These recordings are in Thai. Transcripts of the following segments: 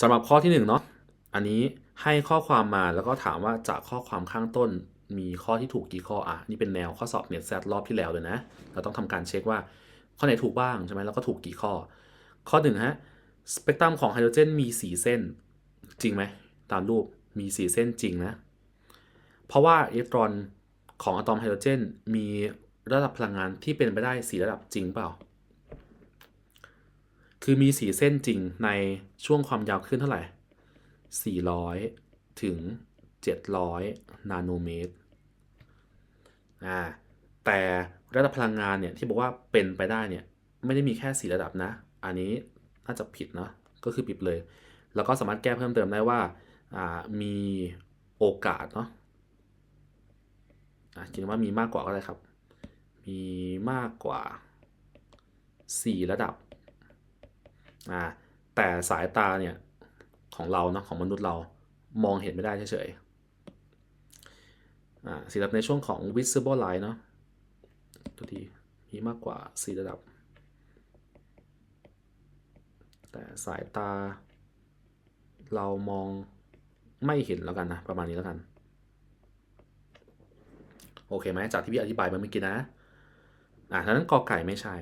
สำหรับข้อที่1เนาะอันนี้ให้ข้อความมาแล้วก็ถามว่าจากข้อความข้างต้นมีข้อที่ถูกกี่ข้ออะนี่เป็นแนวข้อสอบเน็ตแซดรอบที่แล้วเลยนะ เราต้องทำการเช็คว่าข้อไหนถูกบ้างใช่ไหมแล้วก็ถูกกี่ข้อ ข้อหนึ่งฮะสเปกตรัมของไฮโดรเจนมี 4 เส้น จริงไหมตามรูปมี 4 เส้นจริงนะ เพราะว่าอิเล็กตรอนของอะตอมไฮโดรเจนมีระดับพลังงานที่เป็นไปได้ 4 ระดับจริงเปล่า คือมี4เส้นจริงในช่วงความยาวขึ้นเท่าไหร่ 400 ถึง 700 นาโนเมตรอ่าแต่ระดับพลังงานเนี่ยที่บอกว่าเป็นไปได้เนี่ยไม่ได้มีแค่ 4 ระดับนะ อันนี้น่าจะผิดเนาะก็คือผิดเลย แล้วก็สามารถแก้เพิ่มเติมได้ว่าอ่ามีโอกาสเนาะอะคิดว่ามีมากกว่าก็ได้ครับ มีมากกว่า 4 ระดับ อ่าแต่สายตาเนี่ยของเราเนาะของมนุษย์เรามองเห็นไม่ได้เฉยๆอ่าสีระดับในช่วงของ visible light เนาะตัวทีมีมากกว่า 4 ระดับ แต่สายตาเรามองไม่เห็นแล้วกันนะ ประมาณนี้แล้วกัน โอเคไหมจากที่พี่อธิบายไปเมื่อกี้นะ อ่าทั้งนั้นกอไก่ไม่ใช่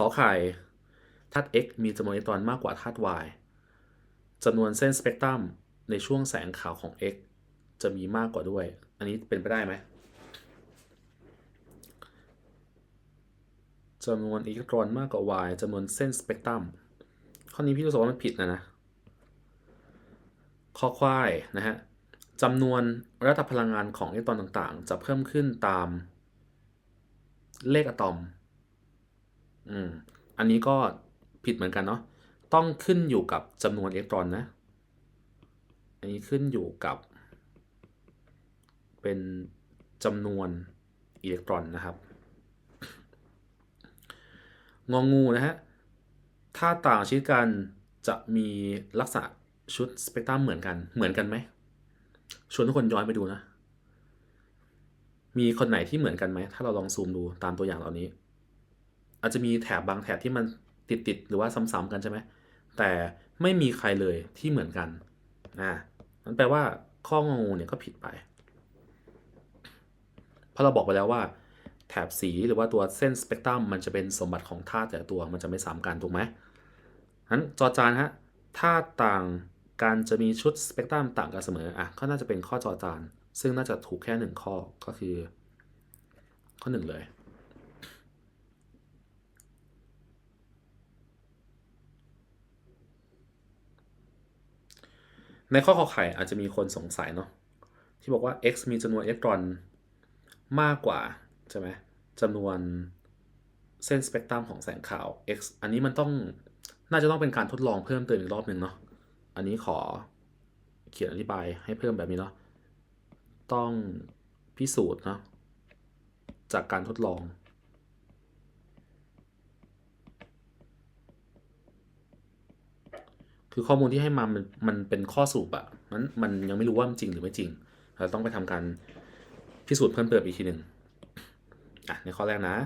ขอไข่ธาตุ x มีจำนวนอิเล็กตรอนมากกว่าธาตุ y จำนวนเส้นสเปกตรัมในช่วงแสงขาวของ x จะมีมากกว่าด้วย อันนี้เป็นไปได้ไหมจำนวนอิเล็กตรอนมากกว่า y จำนวนเส้นสเปกตรัม ข้อนี้พี่รู้สึกว่ามันผิดนะนะ ข้อควายนะฮะจำนวนระดับพลังงานของอิเล็กตรอนต่างๆ จะเพิ่มขึ้นตามเลขอะตอม อืม อันนี้ก็ผิดเหมือนกันเนาะ ต้องขึ้นอยู่กับจำนวนอิเล็กตรอนนะ อันนี้ขึ้นอยู่กับ เป็นจำนวนอิเล็กตรอนนะครับ งองูนะฮะ ถ้าต่างชนิดกันจะมีลักษณะชุดสเปกตรัมเหมือนกัน เหมือนกันไหม ชวนทุกคนย้อนไปดูนะ มีคนไหนที่เหมือนกันไหม ถ้าเราลองซูมดูตามตัวอย่างเหล่านี้ อาจจะมีแถบบางแถบที่มันติดติดๆหรือว่าซ้ำๆกันใช่ไหมแต่ไม่มีใครเลยที่เหมือนกันอ่านั่นแปลว่าข้องงูเนี่ยก็ผิดไป เพราะเราบอกไปแล้วว่า แถบสีหรือว่าตัวเส้นสเปกตรัมมันจะเป็นสมบัติของธาตุแต่ตัวมันจะไม่ซ้ำกันถูกไหมนั้นจอจานฮะธาตุต่างการจะมีชุดสเปกตรัมต่างกันเสมออะก็น่าจะเป็นข้อจอจาน ซึ่งน่าจะถูกแค่หนึ่งข้อก็คือ ข้อหนึ่งเลย ในข้อขอไข่อาจจะมีคนสงสัยเนาะที่บอกว่า x มีจำนวนอิเล็กตรอนมากกว่า ใช่ไหมจำนวนเส้นสเปกตรัมของแสงขาว x อันนี้มันต้องน่าจะต้องเป็นการทดลองเพิ่มเติมอีกรอบหนึ่งเนาะอันนี้ขอเขียนอธิบายให้เพิ่มแบบนี้เนาะต้องพิสูจน์เนาะจากการทดลอง คือข้อมูลที่ให้มามันมันเป็นข้อสรุปอะมันมันยังไม่รู้ว่ามันจริงหรือไม่จริง เราต้องไปทำการพิสูจน์เพิ่มเติมอีกทีหนึ่งอะในข้อแรกนะ